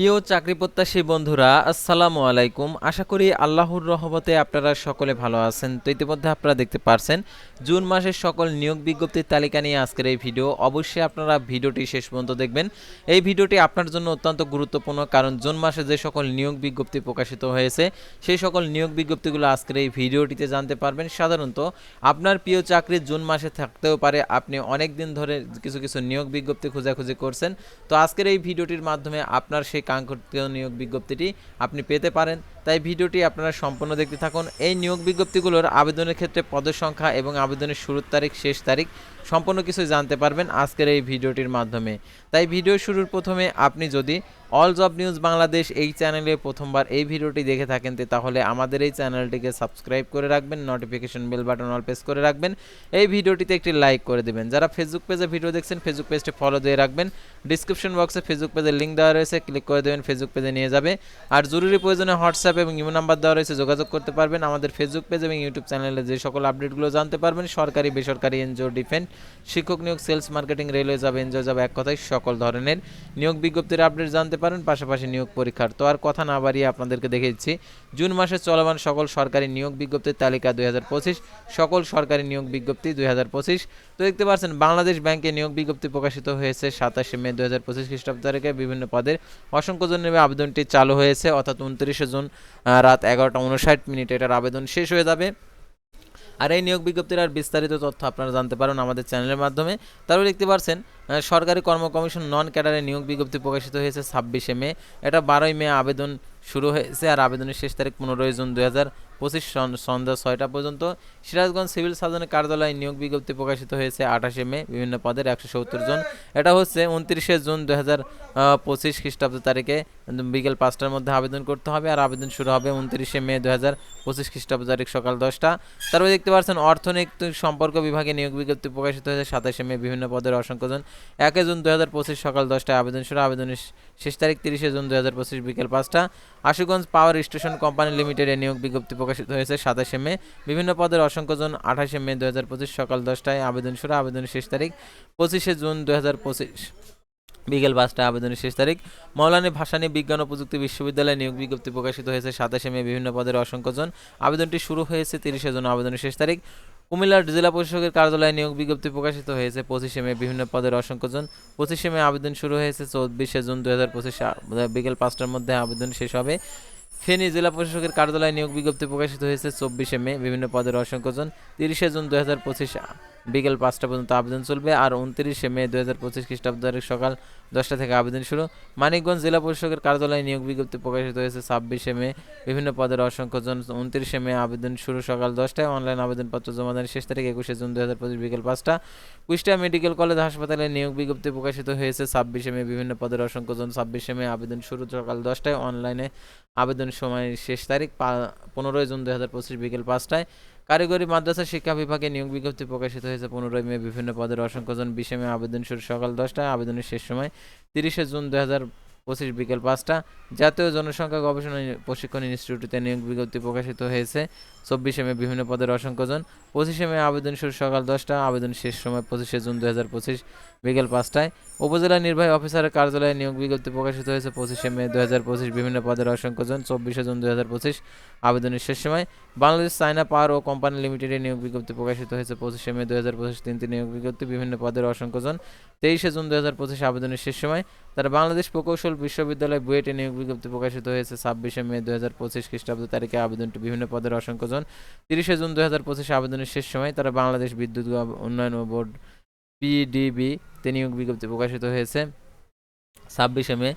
প্রিয় চাকরি প্রত্যাশী বন্ধুরা, আসসালামু আলাইকুম। আশা করি আল্লাহর রহমতে আপনারা সকলে ভালো আছেন। তো ইতিমধ্যে আপনারা দেখতে পারছেন, জুন মাসের সকল নিয়োগ বিজ্ঞপ্তির তালিকা নিয়ে আজকের এই ভিডিও। অবশ্যই আপনারা ভিডিওটি শেষ পর্যন্ত দেখবেন। এই ভিডিওটি আপনার জন্য অত্যন্ত গুরুত্বপূর্ণ, কারণ জুন মাসে যে সকল নিয়োগ বিজ্ঞপ্তি প্রকাশিত হয়েছে, সেই সকল নিয়োগ বিজ্ঞপ্তিগুলো আজকের এই ভিডিওটিতে জানতে পারবেন। সাধারণত আপনার প্রিয় চাকরি জুন মাসে থাকতেও পারে, আপনি অনেক দিন ধরে কিছু কিছু নিয়োগ বিজ্ঞপ্তি খোঁজাখুঁজি করছেন। তো আজকের এই ভিডিওটির মাধ্যমে আপনার সেই কাঙ্ক্ষিত নিয়োগ বিজ্ঞপ্তিটি আপনি পেতে পারেন। তাই ভিডিওটি আপনারা সম্পূর্ণ দেখতে থাকুন। এই নিয়োগ বিজ্ঞপ্তিগুলোর আবেদনের ক্ষেত্রে পদের সংখ্যা এবং আবেদনের শুরুর তারিখ, শেষ তারিখ সম্পূর্ণ কিছু জানতে পারবেন আজকের এই ভিডিওটির মাধ্যমে। তাই ভিডিও শুরুর প্রথমে আপনি যদি অল জব নিউজ বাংলাদেশ এই চ্যানেলে প্রথমবার এই ভিডিওটি দেখে থাকেন তাহলে আমাদের এই চ্যানেলটিকে সাবস্ক্রাইব করে রাখবেন, notification bell button all press করে রাখবেন। এই ভিডিওটিতে একটি লাইক করে দেবেন। যারা ফেসবুক পেজে ভিডিও দেখছেন ফেসবুক পেজটি ফলো দিয়ে রাখবেন। ডিসক্রিপশন বক্সে ফেসবুক পেজের লিঙ্ক দেওয়া রয়েছে ক্লিক করে দেবেন ফেসবুক পেজে নিয়ে যাবে। আর জরুরি প্রয়োজনে হোয়াটসঅ্যাপ এবং ইমো নাম্বার দেওয়া রয়েছে, যোগাযোগ করতে পারবেন আমাদের ফেসবুক পেজ এবং ইউটিউব চ্যানেলে যে সকল আপডেটগুলো জানতে পারবেন, সরকারি, বেসরকারি এনজিও ডিফেন্স শিক্ষক নিয়োগ সেলস মার্কেটিং রেলওয়ে যাবে এনজিও যাবে এক কথায় সকল ধরনের নিয়োগ বিজ্ঞপ্তির আপডেট জানতে পারেন পাশাপাশি নিয়োগ পরীক্ষার তো আর কথা না বাড়িয়ে আপনাদেরকে দেখে দিচ্ছি জুন মাসে চলমান সকল সরকারি নিয়োগ বিজ্ঞপ্তির তালিকা দুই হাজার পঁচিশ, সকল সরকারি নিয়োগ বিজ্ঞপ্তি দুই হাজার পঁচিশ। তো দেখতে পাচ্ছেন, বাংলাদেশ ব্যাংকে নিয়োগ বিজ্ঞপ্তি প্রকাশিত হয়েছে সাতাশে মে দুই হাজার পঁচিশ খ্রিস্টাব্দ তারিখে। বিভিন্ন পদের অসংখ্য জন আবেদনটি চালু হয়েছে, অর্থাৎ উনত্রিশে জুন রাত এগারোটা উনষাট মিনিটে এটার আবেদন শেষ হয়ে যাবে। আর এই নিয়োগ বিজ্ঞপ্তির আর বিস্তারিত তথ্য আপনারা জানতে পারেন আমাদের চ্যানেলের মাধ্যমে। তারপরে দেখতে পাচ্ছেন সরকারি কর্ম কমিশন নন ক্যাডারে নিয়োগ বিজ্ঞপ্তি প্রকাশিত হয়েছে ছাব্বিশে মে। এটা বারোই মে আবেদন শুরু হয়েছে আর আবেদনের শেষ তারিখ পনেরোই জুন দুই হাজার পঁচিশ সন্ধ্যা ছয়টা পর্যন্ত। সিরাজগঞ্জ সিভিল সার্জনের কার্যালয়ে নিয়োগ বিজ্ঞপ্তি প্রকাশিত হয়েছে আঠাশে মে, বিভিন্ন পদের একশো সত্তর জন। এটা হচ্ছে উনত্রিশে জুন দুই হাজার পঁচিশ খ্রিস্টাব্দ তারিখে। বিকেল পাঁচটার মধ্যে আবেদন করতে হবে আর আবেদন শুরু হবে উনত্রিশে মে দু হাজার পঁচিশ খ্রিস্টাব্দ তারিখ সকাল দশটা। তারপরে দেখতে পাচ্ছেন, অর্থনৈতিক সম্পর্ক বিভাগে নিয়োগ বিজ্ঞপ্তি প্রকাশিত হয়েছে সাতাশে মে, বিভিন্ন পদের অসংখ্য জন। একে জুন দু হাজার পঁচিশ সকাল দশটায় আবেদন শুরু, আবেদনের শেষ তারিখ তিরিশে জুন দু হাজার পঁচিশ বিকেল পাঁচটা। আশুগঞ্জ পাওয়ার স্টেশন কোম্পানি লিমিটেডে নিয়োগ বিজ্ঞপ্তি প্রকাশিত হয়েছে সাতাশে মে, বিভিন্ন পদের অসংখ্য জন। আঠাশে মে দু হাজার পঁচিশ সকাল দশটায় আবেদন শুরু, আবেদনের শেষ তারিখ পঁচিশে জুন দু হাজার পঁচিশ। বিকেল পাঁচটা আবেদনের শেষ তারিখ। মৌলানী ভাসানী বিজ্ঞান ও প্রযুক্তি বিশ্ববিদ্যালয়ে নিয়োগ বিজ্ঞপ্তি প্রকাশিত হয়েছে সাতাশে মে, বিভিন্ন পদের অসংখ্য জন আবেদনটি শুরু হয়েছে তিরিশে জুন আবেদনের শেষ তারিখ। কুমিল্লার জেলা প্রশাসকের কার্যালয়ে নিয়োগ বিজ্ঞপ্তি প্রকাশিত হয়েছে পঁচিশে মে, বিভিন্ন পদের অসংখ্য জন পঁচিশে মে আবেদন শুরু হয়েছে চব্বিশে জুন দু হাজার পঁচিশে বিকেল পাঁচটার মধ্যে আবেদন শেষ হবে। ফেনী জেলা প্রশাসকের কার্যালয়ে নিয়োগ বিজ্ঞপ্তি প্রকাশিত হয়েছে চব্বিশে মে, বিভিন্ন পদের অসংখ্য জন তিরিশে জুন দু হাজার পঁচিশ বিকেল পাঁচটা পর্যন্ত আবেদন চলবে আর উনত্রিশে মে দু হাজার পঁচিশ খ্রিস্টাব্দ সকাল দশটা থেকে আবেদন শুরু। মানিকগঞ্জ জেলা পরিষদের কার্যালয়ে নিয়োগ বিজ্ঞপ্তি প্রকাশিত হয়েছে ছাব্বিশে মে। বিভিন্ন পদের অসংখ্য জন উনত্রিশে মে আবেদন শুরু সকাল দশটায়। অনলাইন আবেদনপত্র জমা দেওয়ার শেষ তারিখ একুশে জুন দু হাজার পঁচিশ বিকেল পাঁচটা। কুষ্টিয়া মেডিকেল কলেজ হাসপাতালে নিয়োগ বিজ্ঞপ্তি প্রকাশিত হয়েছে ছাব্বিশে মে। বিভিন্ন পদের অসংখ্য জন ছাব্বিশে মে আবেদন শুরু সকাল দশটায়। অনলাইনে আবেদন সময় শেষ তারিখ পনেরোই জুন দু হাজার পঁচিশ বিকেল পাঁচটায়। কারিগরি মাদ্রাসা শিক্ষা বিভাগে নিয়োগ বিজ্ঞপ্তি প্রকাশিত হয়েছে। পনেরোই মে বিভিন্ন পদের অসংখ্য জন বিশে মে আবেদন শুরু। সকাল দশটায় আবেদনের শেষ সময় তিরিশে জুন দু হাজার পঁচিশ বিকেল পাঁচটা। জাতীয় জনসংখ্যা গবেষণা প্রশিক্ষণ ইনস্টিটিউটে নিয়োগ বিজ্ঞপ্তি প্রকাশিত হয়েছে। চব্বিশে মে বিভিন্ন পদের অসংখ্য জন পঁচিশে মে আবেদন শুরু সকাল দশটা। আবেদন শেষ সময় পঁচিশে জুন দু হাজার পঁচিশ। বিকেল পাঁচটায়। উপজেলা নির্বাহী অফিসারের কার্যালয়ে নিয়োগ বিজ্ঞপ্তি প্রকাশিত হয়েছে পঁচিশে মে দু হাজার পঁচিশ। বিভিন্ন পদের অসংখ্য জন চব্বিশে জুন দু পঁচিশ আবেদনের শেষ সময়। বাংলাদেশ চায়না পাওয়ার ও কোম্পানি লিমিটেডে নিয়োগ বিজ্ঞপ্তি প্রকাশিত হয়েছে পঁচিশে মে দু হাজার তিনটি নিয়োগ বিজ্ঞপ্তি। বিভিন্ন পদের অসংখ্য জন তেইশে জুন দু হাজার পঁচিশ আবেদনের শেষ সময়। তারা বাংলাদেশ প্রকৌশল বিশ্ববিদ্যালয় বুয়েটে নিয়োগ বিজ্ঞপ্তি প্রকাশিত হয়েছে ছাব্বিশে মে দু হাজার পঁচিশ খ্রিস্টাব্দ তারিখে। আবেদনটি বিভিন্ন পদের অসংখ্য জন তিরিশে জুন দু হাজার পঁচিশ আবেদনের শেষ সময়। তারা বাংলাদেশ বিদ্যুৎ উন্নয়ন বোর্ড পিডিবি নিয়োগ বিজ্ঞপ্তি প্রকাশিত হয়েছে ছাব্বিশে মে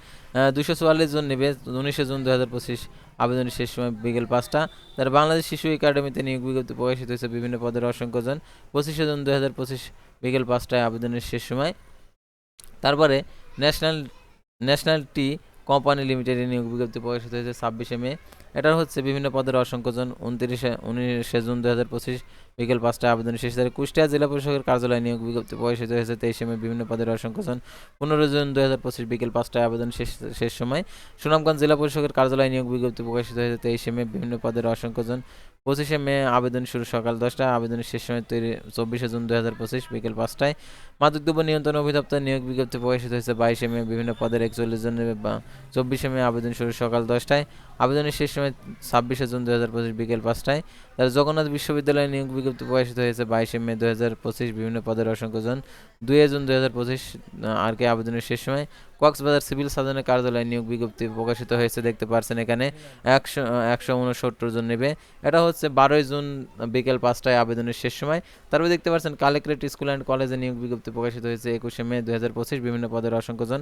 দুশো চুয়াল্লিশ জন নেবে, উনিশে জুন দু হাজার পঁচিশ আবেদনের শেষ সময় বিকেল পাঁচটা। তার বাংলাদেশ শিশু একাডেমিতে নিয়োগ বিজ্ঞপ্তি প্রকাশিত হয়েছে বিভিন্ন পদের অসংখ্য জন। পঁচিশে জুন দু হাজার পঁচিশ বিকেল পাঁচটায় আবেদনের শেষ সময়। তারপরে ন্যাশনাল ন্যাশনাল টি কোম্পানি লিমিটেডে নিয়োগ বিজ্ঞপ্তি প্রকাশিত হয়েছে ছাব্বিশে মে এটা হচ্ছে বিভিন্ন পদের অসংখ্য জন, উনত্রিশে, উনিশে জুন দু হাজার পঁচিশ বিকেল পাঁচটায় আবেদনের শেষ তারিখ। কুষ্টিয়া জেলা প্রশাসকের কার্যালয় নিয়োগ বিজ্ঞপ্তি প্রকাশিত হয়েছে তেইশে মে বিভিন্ন পদের অসংখ্য জন, পনেরো জুন দুই হাজার পঁচিশ বিকেল পাঁচটায় আবেদন শেষ শেষ সময়। সুনামগঞ্জ জেলা প্রশাসকের কার্যালয় নিয়োগ বিজ্ঞপ্তি প্রকাশিত হয়েছে তেইশে মে বিভিন্ন পদের অসংখ্য জন, পঁচিশে মে আবেদন শুরু সকাল দশটায়, আবেদনের শেষ সময় তৈরি চব্বিশে জুন দুই হাজার পঁচিশ বিকেল পাঁচটায়। মাদকদ্রব্য নিয়ন্ত্রণ অধিদপ্তর নিয়োগ বিজ্ঞপ্তি প্রকাশিত হয়েছে বাইশে মে বিভিন্ন পদের একচল্লিশ জন নেবে বা চব্বিশে মে আবেদন শুরু সকাল দশটায়। আবেদনের শেষ সময় ছাব্বিশে জুন দু হাজার পঁচিশ বিকেল পাঁচটায় তার জগন্নাথ বিশ্ববিদ্যালয়ে নিয়োগ বিজ্ঞপ্তি প্রকাশিত হয়েছে বাইশে মে দুই হাজার পঁচিশ বিভিন্ন পদের অসংখ্য জন দুই জুন দুই হাজার পঁচিশ আর কে আবেদনের শেষ সময় কক্সবাজার সিভিল সার্জনের কার্যালয়ে নিয়োগ বিজ্ঞপ্তি প্রকাশিত হয়েছে, দেখতে পারছেন এখানে একশো একশো উনসত্তর জন নেবে। এটা হচ্ছে বারোই জুন বিকেল পাঁচটায় আবেদনের শেষ সময়। তারপরে দেখতে পাচ্ছেন কালেক্টরেট স্কুল অ্যান্ড কলেজে নিয়োগ বিজ্ঞপ্তি প্রকাশিত হয়েছে একুশে মে দুই হাজার পঁচিশ বিভিন্ন পদের অসংখ্য জন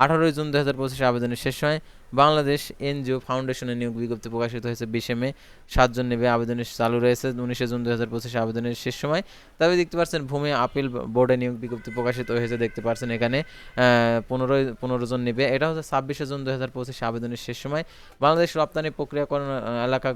আঠারোই জুন দুই হাজার পঁচিশে আবেদনের শেষ সময় বাংলাদেশ এনজিও ফাউন্ডেশনের নিয়োগ বিজ্ঞপ্তি প্রকাশিত হয়েছে বিশে মে, সাতজন নেবে আবেদনের চালু রয়েছে, উনিশে জুন দুই হাজার পঁচিশে আবেদনের শেষ সময়। তবে দেখতে পাচ্ছেন, ভূমি আপিল বোর্ডে নিয়োগ বিজ্ঞপ্তি প্রকাশিত হয়েছে, দেখতে পাচ্ছেন এখানে পনেরোই পনেরো জন নেবে। এটা হচ্ছে ছাব্বিশে জুন দুই হাজার পঁচিশে আবেদনের শেষ সময়। বাংলাদেশ রপ্তানি প্রক্রিয়াকরণ এলাকা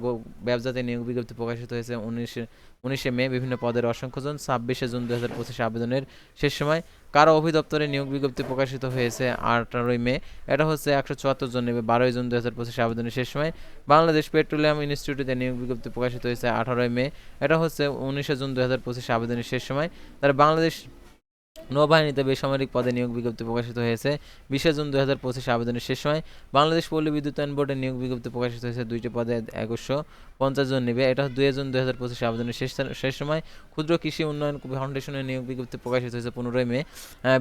ব্যবসাতে নিয়োগ বিজ্ঞপ্তি প্রকাশিত হয়েছে, উনিশে উনিশে মে বিভিন্ন পদের অসংখ্য জন ছাব্বিশে জুন দু হাজার পঁচিশে আবেদনের শেষ সময় কারও অভিদপ্তরে নিয়োগ বিজ্ঞপ্তি প্রকাশিত হয়েছে আঠারোই মে। এটা হচ্ছে একশো চুয়াত্তর জন নেবে বারোই জুন দু হাজার পঁচিশে আবেদনের শেষ সময়। বাংলাদেশ পেট্রোলিয়াম ইনস্টিটিউটে নিয়োগ বিজ্ঞপ্তি প্রকাশিত হয়েছে আঠারোই মে। এটা হচ্ছে উনিশে জুন দু হাজার পঁচিশে আবেদনের শেষ সময়। তারা বাংলাদেশ নৌবাহিনীতে বেসামরিক পদে নিয়োগ বিজ্ঞপ্তি প্রকাশিত হয়েছে। বিশে জুন দুই হাজার পঁচিশে আবেদনের শেষ সময় বাংলাদেশ পল্লী বিদ্যুতায়ন বোর্ডের নিয়োগ বিজ্ঞপ্তি প্রকাশিত হয়েছে দুইটি পদে একশো পঞ্চাশ জন নেবে। এটা দুই জুন দুই হাজার পঁচিশে আবেদনের শেষ শেষ সময় ক্ষুদ্র কৃষি উন্নয়ন ফাউন্ডেশনের নিয়োগ বিজ্ঞপ্তি প্রকাশিত হয়েছে পনেরোই মে।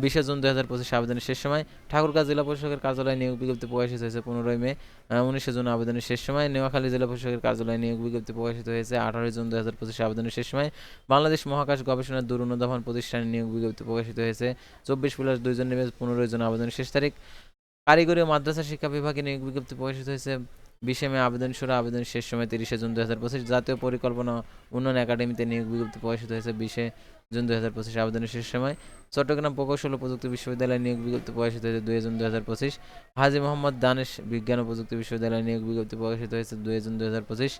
বিশে জুন দুই হাজার পঁচিশে আবেদনের শেষ সময় ঠাকুরগাঁ জেলা প্রশাসকের কার্যালয়ে নিয়োগ বিজ্ঞপ্তি প্রকাশিত হয়েছে পনেরোই মে। উনিশে জুন আবেদনের শেষ সময় নোয়াখালী জেলা প্রশাসকের কার্যালয়ে নিয়োগ বিজ্ঞপ্তি প্রকাশিত হয়েছে আঠারোই জুন দুই হাজার পঁচিশে আবেদনের শেষ সময়। বাংলাদেশ মহাকাশ গবেষণা দূর প্রতিষ্ঠানের নিয়োগ বিজ্ঞপ্তি প্রকাশিত হয়েছে। চব্বিশ প্লাস দুইজন নেবে পনেরোই জন আবেদনের শেষ তারিখ। কারিগরি ও মাদ্রাসা শিক্ষা বিভাগে নিয়োগ বিজ্ঞপ্তি প্রকাশিত হয়েছে। বিশে মে আবেদন শুরু আবেদন শেষ সময় তিরিশে জুন দুই হাজার পঁচিশ। জাতীয় পরিকল্পনা উন্নয়ন একাডেমিতে নিয়োগ বিজ্ঞপ্তি প্রকাশিত হয়েছে বিশে জুন দুই হাজার পঁচিশ আবেদনের শেষ সময় চট্টগ্রাম প্রকৌশল প্রযুক্তি বিশ্ববিদ্যালয় নিয়োগ বিজ্ঞপ্তি প্রকাশিত হয়েছে দুই জুন দুই হাজার পঁচিশ। হাজি মোহাম্মদ দানেশ বিজ্ঞান ও প্রযুক্তি বিশ্ববিদ্যালয় নিয়োগ বিজ্ঞপ্তি প্রকাশিত হয়েছে দুই জুন দুই হাজার পঁচিশ।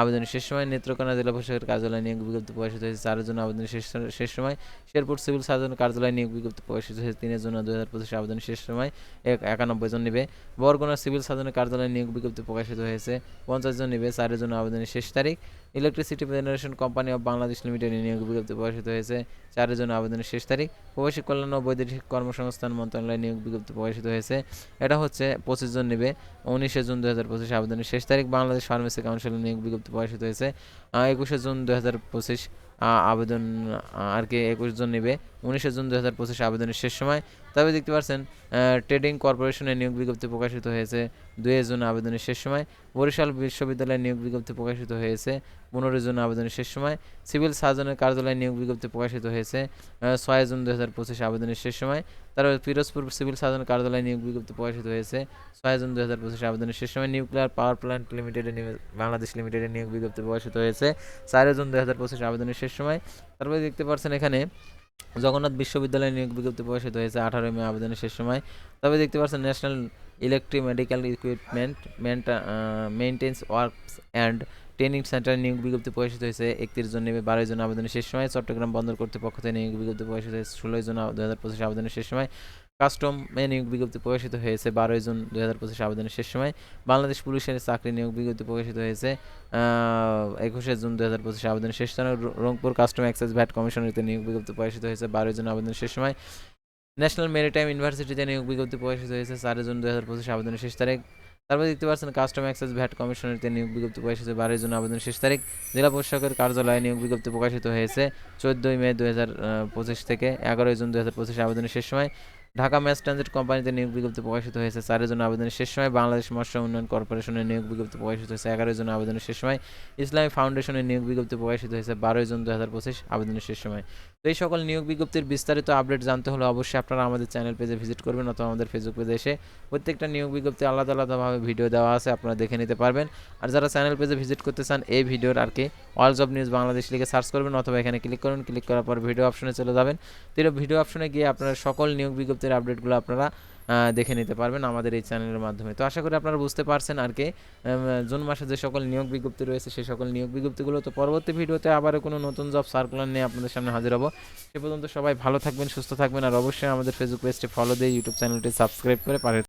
আবেদনের শেষ সময় নেত্রকোনা জেলা প্রশাসকের কার্যালয় নিয়োগ বিজ্ঞপ্তি প্রকাশিত হয়েছে চারের জন্য আবেদনের শেষ শেষ সময়। শেরপুর সিভিল সার্জন কার্যালয় নিয়োগ বিজ্ঞপ্তি প্রকাশিত হয়েছে তিন জুন দুই হাজার পঁচিশ আবেদনের শেষ সময়। এক একানব্বই জন নেবে। বরগুনা সিভিল সার্জনের কার্যালয়ে নিয়োগ বিজ্ঞপ্তি প্রকাশিত হয়েছে পঞ্চাশ জন নেবে। চারের জন্য আবেদনের শেষ তারিখ। Electricity generation company of Bangladesh লিমিটেডে নিয়োগ বিজ্ঞপ্তি প্রকাশিত হয়েছে। চারের জন্য আবেদনের শেষ তারিখ। প্রবাসী কল্যাণ ও বৈদেশিক কর্মসংস্থান মন্ত্রণালয়ে নিয়োগ বিজ্ঞপ্তি প্রকাশিত হয়েছে। এটা হচ্ছে পঁচিশ জন নেবে। উনিশে জুন দুই হাজার পঁচিশ আবেদনের শেষ তারিখ। বাংলাদেশ ফার্মেসি কাউন্সিলের নিয়োগ বিজ্ঞপ্তি প্রকাশিত হয়েছে। একুশে জুন দুই হাজার পঁচিশ আবেদন আর কি একুশ জন নেবে। উনিশে জুন দুই হাজার পঁচিশ আবেদনের শেষ সময়। তবে দেখতে পাচ্ছেন ট্রেডিং কর্পোরেশনের নিয়োগ বিজ্ঞপ্তি প্রকাশিত হয়েছে দুই জুন আবেদনের শেষ সময়। বরিশাল বিশ্ববিদ্যালয়ে নিয়োগ বিজ্ঞপ্তি প্রকাশিত হয়েছে। পনেরো জুন আবেদনের শেষ সময়। সিভিল সার্জনের কার্যালয়ে নিয়োগ বিজ্ঞপ্তি প্রকাশিত হয়েছে ছয় জুন দুই হাজার পঁচিশ আবেদনের শেষ সময়। তারপর পিরোজপুর সিভিল সার্জন কার্যালয়ে নিয়োগ বিজ্ঞপ্তি প্রকাশিত হয়েছে, ছয় জুন দুই হাজার পঁচিশ আবেদনের শেষ সময়। নিউক্লিয়ার পাওয়ার প্ল্যান্ট লিমিটেডে বাংলাদেশ লিমিটেডে নিয়োগ বিজ্ঞপ্তি প্রকাশিত হয়েছে, চার জুন দুই হাজার পঁচিশ আবেদনের শেষ সময়। তারপরে দেখতে পাচ্ছেন এখানে, জগন্নাথ বিশ্ববিদ্যালয়ে নিয়োগ বিজ্ঞপ্তি প্রকাশিত হয়েছে, আঠারোই মে আবেদনের শেষ সময়। তবে দেখতে পাচ্ছেন national electric medical equipment maintenance works and training centre নিয়োগ বিজ্ঞপ্তি প্রকাশিত হয়েছে। একত্রিশ জন নেবে বারোই জন আবেদনের শেষ সময়। চট্টগ্রাম বন্দর কর্তৃপক্ষ থেকে নিয়োগ বিজ্ঞপ্তি প্রকাশিত হয়েছে ষোলোই জন দু হাজার পঁচিশ আবেদনের শেষ সময়। কাস্টমে নিয়োগ বিজ্ঞপ্তি প্রকাশিত হয়েছে বারোই জুন দুই হাজার পঁচিশ আবেদনের শেষ সময়। বাংলাদেশ পুলিশের চাকরি নিয়োগ বিজ্ঞপ্তি প্রকাশিত হয়েছে একুশে জুন দুই হাজার পঁচিশ আবেদনের শেষ সময়। রংপুর কাস্টম এক্সাইজ ভ্যাট কমিশনারিতে নিয়োগ বিজ্ঞপ্তি প্রকাশিত হয়েছে বারোই জুন আবেদনের শেষ সময়। ন্যাশনাল মেরিটাইম ইউনিভার্সিটিতে নিয়োগ বিজ্ঞপ্তি প্রকাশিত হয়েছে চারই জুন দুই হাজার পঁচিশ আবেদনের শেষ তারিখ। তারপর দেখতে পাচ্ছেন কাস্টম অ্যাক্সেস ভ্যাট কমিশনারিতে নিয়োগ বিজ্ঞপ্তি প্রকাশিত বারোই জুন আবেদন শেষ তারিখ। জেলা প্রশাসকের কার্যালয়ে নিয়োগ বিজ্ঞপ্তি প্রকাশিত হয়েছে চোদ্দোই মে দু পঁচিশ থেকে এগারোই জুন দু হাজার পঁচিশে আবেদনের শেষ সময়। ঢাকা ম্যাচ ট্রানজিট কোম্পানিতে নিয়োগ বিজ্ঞপ্তি প্রকাশিত হয়েছে। চারের জন্য আবেদনের শেষ সময় বাংলাদেশ মৎস্য উন্নয়ন কর্পোরেশনের নিয়োগ বিজ্ঞপ্তি প্রকাশিত হয়েছে। এগারোই জন্য আবেদনের শেষ সময় ইসলামী ফাউন্ডেশনের নিয়োগ বিজ্ঞপ্তি প্রকাশিত হয়েছে। বারোই জুন দু হাজার পঁচিশ আবেদনের শেষ সময়। তো এই সকল নিয়োগ বিজ্ঞপ্তির বিস্তারিত আপডেট জানতে হলে অবশ্যই আপনারা আমাদের চ্যানেল পেজে ভিজিট করবেন অথবা আমাদের ফেসবুক পেজে এসে প্রত্যেকটা নিয়োগ বিজ্ঞপ্তি আলাদা আলাদাভাবে ভিডিও দেওয়া আছে আপনারা দেখে নিতে পারবেন। আর যারা চ্যানেল পেজে ভিজিট করতে চান, এই ভিডিওর আর কি অল জব নিউজ বাংলাদেশ লিখে সার্চ করবেন অথবা এখানে ক্লিক করুন। ক্লিক করার পর ভিডিও অপশনে চলে যাবেন। তো ভিডিও অপশনে গিয়ে আপনারা সকল নিয়োগ বিজ্ঞপ্তি বিজ্ঞপ্তির আপডেটগুলো আপনারা দেখে নিতে পারবেন আমাদের এই চ্যানেলের মাধ্যমে। তো আশা করি আপনারা বুঝতে পারছেন আর কি জুন মাসে যে সকল নিয়োগ বিজ্ঞপ্তি রয়েছে, সেই সকল নিয়োগ বিজ্ঞপ্তিগুলো, তো পরবর্তী ভিডিওতে আবারও কোনো নতুন জব সার্কুলার নিয়ে আপনাদের সামনে হাজির হব। সে পর্যন্ত সবাই ভালো থাকবেন, সুস্থ থাকবেন আর অবশ্যই আমাদের ফেসবুক পেজটি ফলো দিয়ে ইউটিউব চ্যানেলটি সাবস্ক্রাইব করে পারে